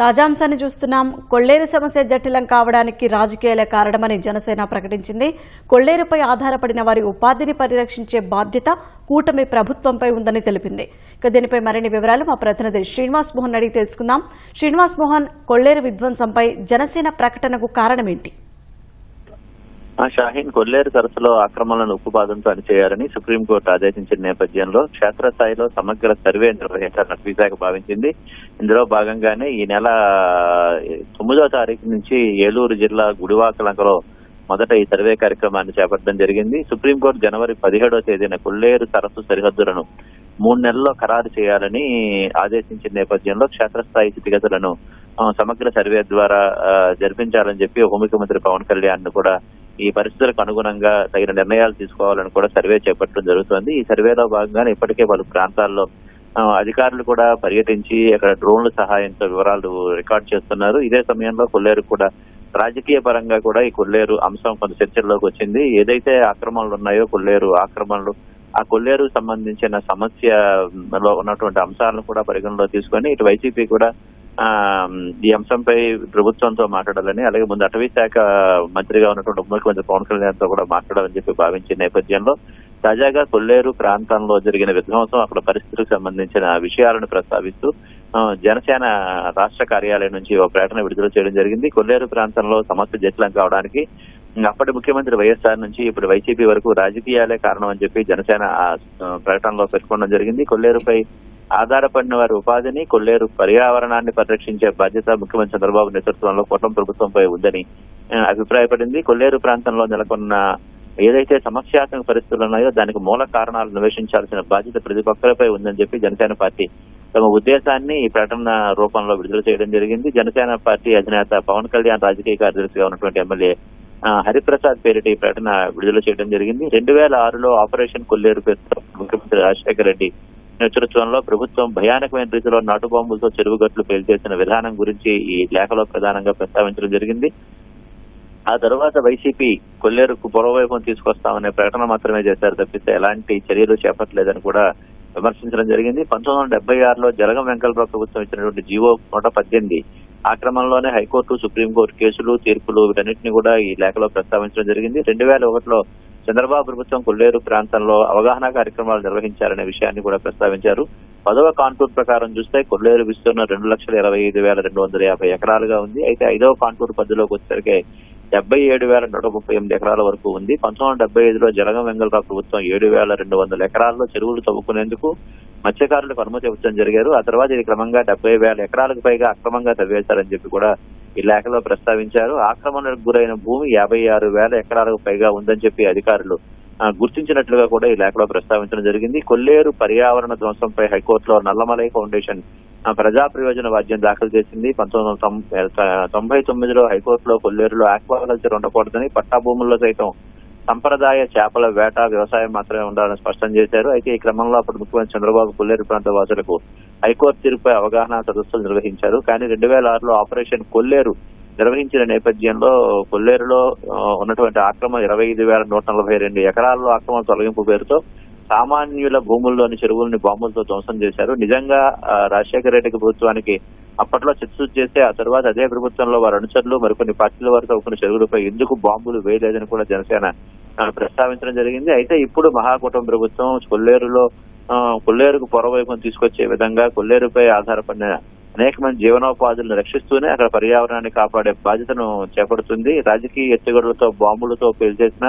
తాజాంశాన్ని చూస్తున్నాం. కొల్లేరు సమస్య జటిలం కావడానికి రాజకీయాలే కారణమని జనసేన ప్రకటించింది. కొల్లేరుపై ఆధారపడిన వారి ఉపాధిని పరిరక్షించే బాధ్యత కూటమి ప్రభుత్వంపై ఉందని తెలిపింది. ఇక దీనిపై మరిన్ని వివరాలు మా ప్రతినిధి శ్రీనివాస్ మోహన్ అడిగి తెలుసుకుందాం. శ్రీనివాస్ మోహన్ కొల్లేరు విధ్వంసంపై జనసేన ప్రకటనకు కారణమేంటి? షాహీన్ కొల్లేరు సరస్సులో ఆక్రమణలను ఉక్కుపాదంతో అణిచేయాలని సుప్రీంకోర్టు ఆదేశించిన నేపథ్యంలో క్షేత్రస్థాయిలో సమగ్ర సర్వే నిర్వహించాలని విశాఖ భావించింది. ఇందులో భాగంగానే ఈ నెల తొమ్మిదో తారీఖు నుంచి ఏలూరు జిల్లా గుడివాకలంకలో మొదట ఈ సర్వే కార్యక్రమాన్ని చేపట్టడం జరిగింది. సుప్రీంకోర్టు జనవరి పదిహేడో తేదీన కొల్లేరు సరస్సు సరిహద్దులను మూడు నెలల్లో ఖరారు చేయాలని ఆదేశించిన నేపథ్యంలో క్షేత్రస్థాయి స్థితిగతులను సమగ్ర సర్వే ద్వారా జరిపించాలని చెప్పి ఉపముఖ్యమంత్రి పవన్ కళ్యాణ్ కూడా ఈ పరిస్థితులకు అనుగుణంగా తగిన నిర్ణయాలు తీసుకోవాలని కూడా సర్వే చేపట్టడం జరుగుతుంది. ఈ సర్వేలో భాగంగానే ఇప్పటికే పలు ప్రాంతాల్లో అధికారులు కూడా పర్యటించి అక్కడ డ్రోన్ల సహాయంతో వివరాలు రికార్డ్ చేస్తున్నారు. ఇదే సమయంలో కొల్లేరు కూడా రాజకీయ పరంగా కూడా ఈ కొల్లేరు అంశం కొంత చర్చల్లోకి వచ్చింది. ఏదైతే ఆక్రమణలు ఉన్నాయో కొల్లేరు ఆక్రమణలు ఆ కొల్లేరు సంబంధించిన సమస్యలో ఉన్నటువంటి అంశాలను కూడా పరిగణలో తీసుకొని ఇటు వైసీపీ కూడా ఈ అంశంపై ప్రభుత్వంతో మాట్లాడాలని అలాగే ముందు అటవీ శాఖ మంత్రిగా ఉన్నటువంటి ఉప ముఖ్యమంత్రి పవన్ కళ్యాణ్తో కూడా మాట్లాడాలని చెప్పి భావించిన నేపథ్యంలో తాజాగా కొల్లేరు ప్రాంతంలో జరిగిన విధ్వంసం అక్కడ పరిస్థితులకు సంబంధించిన విషయాలను ప్రస్తావిస్తూ జనసేన రాష్ట్ర కార్యాలయం నుంచి ఒక ప్రకటన విడుదల చేయడం జరిగింది. కొల్లేరు ప్రాంతంలో సమస్య జటిలం కావడానికి అప్పటి ముఖ్యమంత్రి వైఎస్ఆర్ నుంచి ఇప్పుడు వైసీపీ వరకు రాజకీయాలే కారణం అని చెప్పి జనసేన ప్రకటనలో పెట్టుకోవడం జరిగింది. కొల్లేరుపై ఆధారపడిన వారి ఉపాధిని కొల్లేరు పర్యావరణాన్ని పరిరక్షించే బాధ్యత ముఖ్యమంత్రి చంద్రబాబు నేతృత్వంలో కూటమి ప్రభుత్వంపై ఉందని అభిప్రాయపడింది. కొల్లేరు ప్రాంతంలో నెలకొన్న ఏదైతే సమస్యాత్మక పరిస్థితులు ఉన్నాయో దానికి మూల కారణాలు అన్వేషించాల్సిన బాధ్యత ప్రతి ఒక్కరిపై ఉందని చెప్పి జనసేన పార్టీ తమ ఉద్దేశాన్ని ఈ ప్రకటన రూపంలో విడుదల చేయడం జరిగింది. జనసేన పార్టీ అధినేత పవన్ కళ్యాణ్ రాజకీయ కార్యదర్శిగా ఉన్నటువంటి ఎమ్మెల్యే హరిప్రసాద్ పేరిట ఈ ప్రకటన విడుదల చేయడం జరిగింది. రెండు వేల ఆరులో ఆపరేషన్ కొల్లేరు పేరుతో ముఖ్యమంత్రి రాజశేఖర రెడ్డి నేతృత్వంలో ప్రభుత్వం భయానకమైన రీతిలో నాటు బాంబులతో చెరువుగట్లు పేల్చేసిన విధానం గురించి ఈ లేఖలో ప్రధానంగా ప్రస్తావించడం జరిగింది. ఆ తర్వాత వైసీపీ కొల్లేరుకు పొరవైపును తీసుకొస్తామనే ప్రకటన మాత్రమే చేశారు తప్పితే ఎలాంటి చర్యలు చేపట్టలేదని కూడా విమర్శించడం జరిగింది. పంతొమ్మిది వందల డెబ్బై ఆరులో జలగం వెంకటరావు ప్రభుత్వం ఇచ్చినటువంటి జీవో నూట పద్దెనిమిది ఆ క్రమంలోనే హైకోర్టు సుప్రీంకోర్టు కేసులు తీర్పులు వీటన్నిటిని కూడా ఈ లేఖలో ప్రస్తావించడం జరిగింది. రెండు వేల ఒకటిలో చంద్రబాబు ప్రభుత్వం కొల్లేరు ప్రాంతంలో అవగాహన కార్యక్రమాలు నిర్వహించారనే విషయాన్ని కూడా ప్రస్తావించారు. పదవ కాంటూర్ ప్రకారం చూస్తే కొల్లేరు విస్తీర్ణం రెండు లక్షల ఇరవై ఐదు వేల రెండు వందల యాభై ఎకరాలుగా ఉంది. అయితే ఐదవ కాంటూర్ పద్ధతిలోకి వచ్చేసరికి డెబ్బై ఏడు వేల నూట ముప్పై ఎనిమిది ఎకరాల వరకు ఉంది. పంతొమ్మిది వందల డెబ్బై ఐదులో జలగం వెంగళరావు ప్రభుత్వం ఏడు వేల రెండు వందల ఎకరాల్లో చెరువులు తవ్వుకునేందుకు మత్స్యకారులకు అనుమతి ఇవ్వడం జరిగారు. ఆ తర్వాత ఇది క్రమంగా డెబ్బై వేల ఎకరాలకు పైగా అక్రమంగా తవ్వేశారని చెప్పి కూడా ఈ లేఖలో ప్రస్తావించారు ఆక్రమణకు గురైన భూమి యాభై ఆరు వేల ఎకరాలకు పైగా ఉందని చెప్పి అధికారులు గుర్తించినట్లుగా కూడా ఈ లేఖలో ప్రస్తావించడం జరిగింది. కొల్లేరు పర్యావరణ ధ్వంసంపై హైకోర్టులో నల్లమలై ఫౌండేషన్ ఆ, ప్రజా ప్రయోజన వాద్యం దాఖలు చేసింది. పంతొమ్మిది వందల తొంభై తొమ్మిదిలో హైకోర్టులో కొల్లేరులో ఆక్వాకల్చర్ ఉండకూడదని పట్టా భూముల్లో సైతం సంప్రదాయ చేపల వేట వ్యవసాయం మాత్రమే ఉండాలని స్పష్టం చేశారు. అయితే ఈ క్రమంలో అప్పుడు ముఖ్యమంత్రి చంద్రబాబు కొల్లేరు ప్రాంత వాసులకు హైకోర్టు తీర్పుపై అవగాహన సదస్సులు నిర్వహించారు. కానీ రెండు వేల ఆరులో ఆపరేషన్ కొల్లేరు నిర్వహించిన నేపథ్యంలో కొల్లేరులో ఉన్నటువంటి ఆక్రమణ ఇరవై ఐదు వేల నూట నలభై రెండు ఎకరాల్లో ఆక్రమణ తొలగింపు పేరుతో సామాన్యుల భూముల్లోని చెరువుల్ని బాంబులతో ధ్వంసం చేశారు. నిజంగా రాజశేఖర రెడ్డికి ప్రభుత్వానికి అప్పట్లో చిత్సూచి చేస్తే ఆ తర్వాత అదే ప్రభుత్వంలో వారి అనుచరులు మరికొన్ని పార్టీల వారు తవ్వుకున్న చెరువులపై ఎందుకు బాంబులు వేయలేదని కూడా జనసేన ప్రస్తావించడం జరిగింది. అయితే ఇప్పుడు మహాకూటమి ప్రభుత్వం కొల్లేరులో కొల్లేరుకు పొరవైపును తీసుకొచ్చే విధంగా కొల్లేరుపై ఆధారపడిన అనేక మంది జీవనోపాధులను రక్షిస్తూనే అక్కడ పర్యావరణాన్ని కాపాడే బాధ్యతను చేపడుతుంది. రాజకీయ ఎత్తుగడులతో బాంబులతో పేల్చేసిన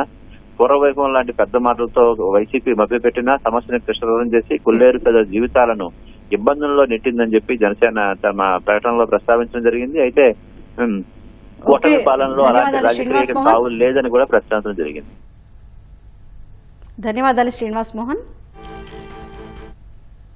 పూర్వవైభవం లాంటి పెద్ద మాటలతో వైసీపీ మభ్యపెట్టిన సమస్యను కృష్ణం చేసి కొల్లేరు ప్రజల జీవితాలను ఇబ్బందుల్లో నెట్టిందని చెప్పి జనసేన తమ ప్రకటనలో ప్రస్తావించడం జరిగింది. అయితే కూటమి. పాలనలో అలాంటి రాజకీయ లేదని కూడా ప్రస్తావించడం జరిగింది. ధన్యవాదాలు శ్రీనివాస్ మోహన్.